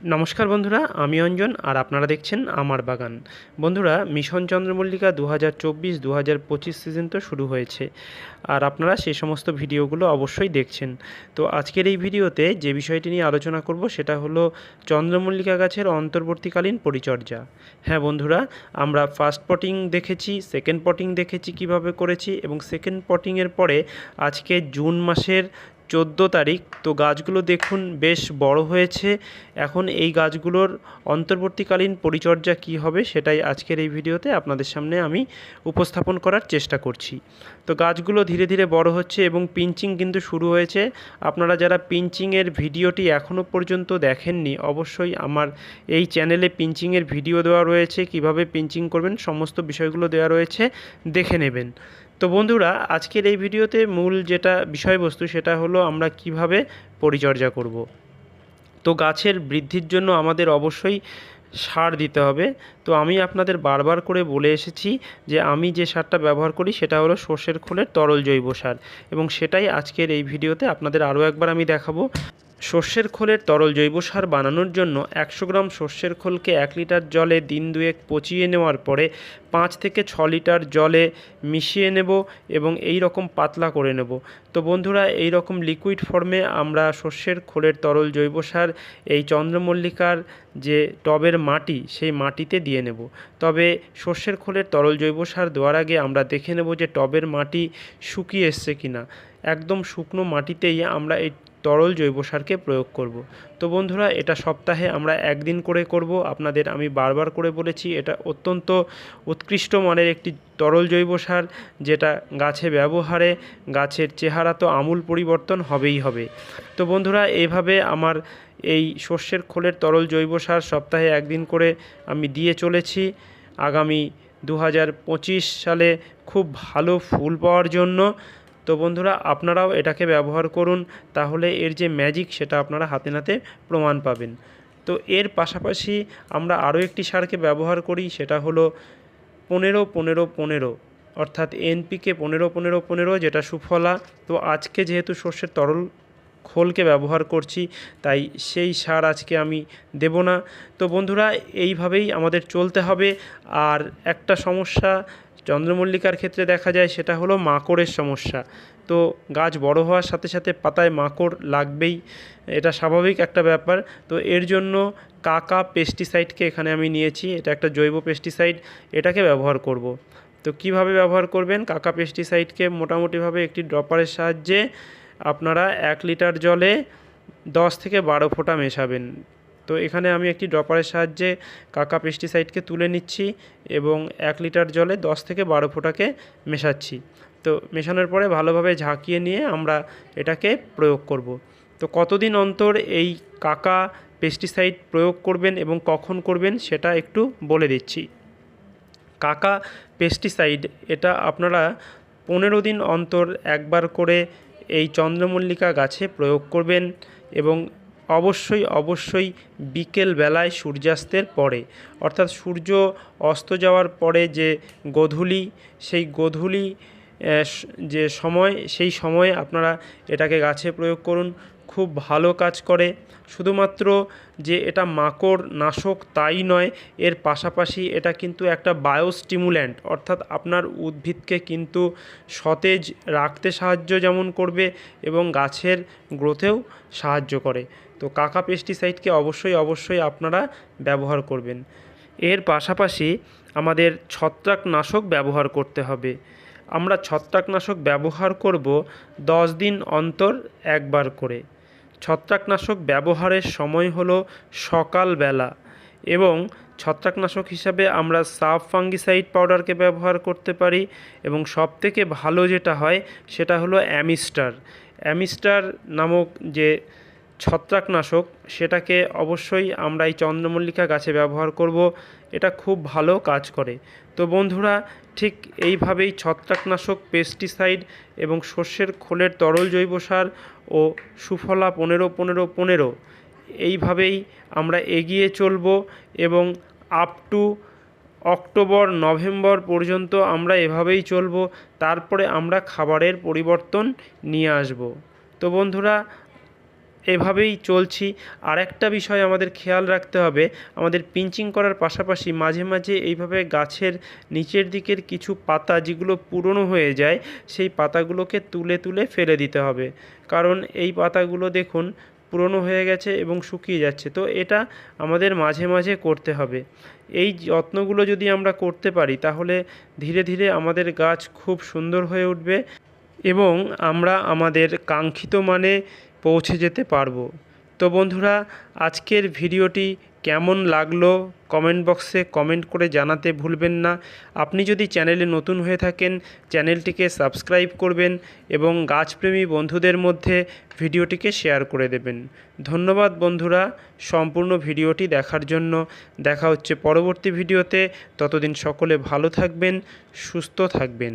নমস্কার বন্ধুরা, আমি অঞ্জন আর আপনারা দেখছেন আমার বাগান। বন্ধুরা, মিশন চন্দ্রমল্লিকা দু হাজার চব্বিশ দু হাজার পঁচিশ সিজন তো শুরু হয়েছে আর আপনারা সে সমস্ত ভিডিওগুলো অবশ্যই দেখছেন। তো আজকের এই ভিডিওতে যে বিষয়টি নিয়ে আলোচনা করব সেটা হলো চন্দ্রমল্লিকা গাছের অন্তর্বর্তীকালীন পরিচর্যা। হ্যাঁ বন্ধুরা, আমরা ফার্স্ট পটিং দেখেছি সেকেন্ড পটিং দেখেছি কীভাবে করেছি এবং সেকেন্ড পটিংয়ের পরে আজকে জুন মাসের চোদ্দ তারিখ। তো গাছগুলো দেখুন, বেশ বড় হয়েছে। এখন এই গাছগুলোর অন্তর্বর্তীকালীন পরিচর্যা কি হবে সেটাই আজকের এই ভিডিওতে আপনাদের সামনে আমি উপস্থাপন করার চেষ্টা করছি। তো গাছগুলো ধীরে ধীরে বড় হচ্ছে এবং পিঞ্চিং কিন্তু শুরু হয়েছে। আপনারা যারা পিঞ্চিংয়ের ভিডিওটি এখনও পর্যন্ত দেখেননি, অবশ্যই আমার এই চ্যানেলে পিঞ্চিংয়ের ভিডিও দেওয়া রয়েছে। কীভাবে পিঞ্চিং করবেন, সমস্ত বিষয়গুলো দেওয়া রয়েছে। দেখে নেবেন। তো বন্ধুরা, আজকের এই ভিডিওতে মূল যেটা বিষয়বস্তু সেটা হলো আমরা কীভাবে পরিচর্যা করব। তো গাছের বৃদ্ধির জন্য আমাদের অবশ্যই সার দিতে হবে তো আমি আপনাদের বারবার করে বলে এসেছি যে আমি যে সারটা ব্যবহার করি সেটা হলো সর্ষের খোলের তরল জৈব সার এবং সেটাই আজকের এই ভিডিওতে আপনাদের আরও একবার আমি দেখাবো সর্ষের খোলের তরল জৈব সার বানানোর জন্য একশো গ্রাম সর্ষের খোলকে এক লিটার জলে দিন দুয়েক পচিয়ে নেওয়ার পরে পাঁচ থেকে ছ লিটার জলে মিশিয়ে নেব এবং এই রকম পাতলা করে নেব। তো বন্ধুরা, এই রকম লিকুইড ফর্মে আমরা সর্ষের খোলের তরল জৈব সার, এই চন্দ্রমল্লিকার যে টবের মাটি, সেই মাটিতে দিয়ে নেব। তবে সর্ষের খোলের তরল জৈব সার দেওয়ার আগে আমরা দেখে নেব যে টবের মাটি শুকিয়ে এসছে কিনা। একদম শুকনো মাটিতেই আমরা এই তরল জৈব সারকে প্রয়োগ করব। তো বন্ধুরা, এটা সপ্তাহে আমরা একদিন করে করব। আপনাদের আমি বারবার করে বলেছি, এটা অত্যন্ত উৎকৃষ্ট মানের একটি তরল জৈব সার, যেটা গাছে ব্যবহারে, গাছের চেহারা তো আমূল পরিবর্তন হবেই হবে। তো বন্ধুরা এইভাবে আমার এই শস্যের খোলের তরল জৈব সার সপ্তাহে একদিন করে আমি দিয়ে চলেছি। আগামী দু হাজার পঁচিশ সালে খুব ভালো ফুল পাওয়ার জন্য তো বন্ধুরা, আপনারাও এটাকে ব্যবহার করুন, তাহলে এর যে ম্যাজিক সেটা আপনারা হাতে নাতে প্রমাণ পাবেন। তো এর পাশাপাশি আমরা আরও একটি সারকে ব্যবহার করি, সেটা হলো পনেরো পনেরো পনেরো, অর্থাৎ এনপিকে পনেরো পনেরো পনেরো, যেটা সুফলা। তো আজকে যেহেতু সর্ষের তরল খোলকে ব্যবহার করছি, তাই সেই সার আজকে আমি দেব না। তো বন্ধুরা, এইভাবেই আমাদের চলতে হবে। আর একটা সমস্যা চন্দ্রমল্লিকার ক্ষেত্রে দেখা যায় সেটা হলো মাকড়ের সমস্যা। তো গাছ বড় হওয়ার সাথে সাথে পাতায় মাকড় লাগবেই, এটা স্বাভাবিক একটা ব্যাপার। তো এর জন্য কাকা পেস্টিসাইডকে এখানে আমি নিয়েছি, এটা একটা জৈব পেস্টিসাইড এটাকে ব্যবহার করব। তো কীভাবে ব্যবহার করবেন? কাকা পেস্টিসাইডকে মোটামুটিভাবে একটি ড্রপারের সাহায্যে আপনারা এক লিটার জলে দশ থেকে বারো ফোঁটা মেশাবেন। তো এখানে আমি একটি ড্রপারের সাহায্যে কাকা পেস্টিসাইডকে তুলে নিচ্ছি এবং এক লিটার জলে দশ থেকে বারো ফোঁটাকে মেশাচ্ছি তো মেশানোর পরে ভালোভাবে ঝাঁকিয়ে নিয়ে আমরা এটাকে প্রয়োগ করব। তো কতদিন অন্তর এই কাকা পেস্টিসাইড প্রয়োগ করবেন এবং কখন করবেন সেটা একটু বলে দিচ্ছি কাকা পেস্টিসাইড, এটা আপনারা পনেরো দিন অন্তর একবার করে এই চন্দ্রমল্লিকা গাছে প্রয়োগ করবেন এবং অবশ্যই অবশ্যই বিকেল বেলায় সূর্যাস্তের পরে। অর্থাৎ সূর্য অস্ত যাওয়ার পরে যে গোধূলি, সেই গোধূলি যে সময়, সেই সময়ে আপনারা এটাকে গাছে প্রয়োগ করুন। খুব ভালো কাজ করে। শুধুমাত্র যে এটা মাকড় নাশক তাই নয়, এর পাশাপাশি এটা কিন্তু একটা বায়োস্টিমুল্যান্ট। অর্থাৎ আপনার উদ্ভিদকে কিন্তু সতেজ রাখতে সাহায্য যেমন করবে এবং গাছের গ্রোথেও সাহায্য করে। তো কাকা পেস্টিসাইডকে অবশ্যই অবশ্যই আপনারা ব্যবহার করবেন। এর পাশাপাশি আমাদের ছত্রাকনাশক ব্যবহার করতে হবে। আমরা ছত্রাকনাশক ব্যবহার করব দশ দিন অন্তর একবার করে। ছত্রাকনাশক ব্যবহারের সময় হলো সকালবেলা এবং ছত্রাকনাশক হিসাবে আমরা সাব ফাঙ্গিসাইড পাউডারকে ব্যবহার করতে পারি এবং সবথেকে ভালো যেটা হয় সেটা হলো অ্যামিস্টার। অ্যামিস্টার নামক যে ছত্রাকনাশক, সেটাকে অবশ্যই আমরা এই চন্দ্রমল্লিকা গাছে ব্যবহার করব, এটা খুব ভালো কাজ করে। তো বন্ধুরা, ঠিক এইভাবেই ছত্রাকনাশক পেস্টিসাইড এবং শস্যের খোলের তরল জৈব সার ও সুফলা পনেরো পনেরো পনেরো, এইভাবেই আমরা এগিয়ে চলব এবং আপ টু অক্টোবর, নভেম্বর পর্যন্ত আমরা এভাবেই চলব, তারপরে আমরা খাবারের পরিবর্তন নিয়ে আসব। তো বন্ধুরা এভাবেই চলছি। আর একটা বিষয় আমাদের খেয়াল রাখতে হবে, আমাদের পিঞ্চিং করার পাশাপাশি মাঝে মাঝে এইভাবে গাছের নিচের দিকের কিছু পাতা যেগুলো পুরনো হয়ে যায়, সেই পাতাগুলোকে তুলে তুলে ফেলে দিতে হবে। কারণ এই পাতাগুলো দেখুন পুরনো হয়ে গেছে এবং শুকিয়ে যাচ্ছে। তো এটা আমাদের মাঝে মাঝে করতে হবে। এই যত্নগুলো যদি আমরা করতে পারি, তাহলে ধীরে ধীরে আমাদের গাছ খুব সুন্দর হয়ে উঠবে এবং আমরা আমাদের কাঙ্ক্ষিত মানে পৌঁছে যেতে পারব। তো বন্ধুরা, আজকের ভিডিওটি কেমন লাগল কমেন্ট বক্সে কমেন্ট করে জানাতে ভুলবেন না। আপনি যদি চ্যানেলে নতুন হয়ে থাকেন, চ্যানেলটিকে সাবস্ক্রাইব করবেন এবং গাছপ্রেমী বন্ধুদের মধ্যে ভিডিওটিকে শেয়ার করে দেবেন। ধন্যবাদ বন্ধুরা, সম্পূর্ণ ভিডিওটি দেখার জন্য। দেখা হচ্ছে পরবর্তী ভিডিওতে। ততদিন সকলে ভালো থাকবেন, সুস্থ থাকবেন।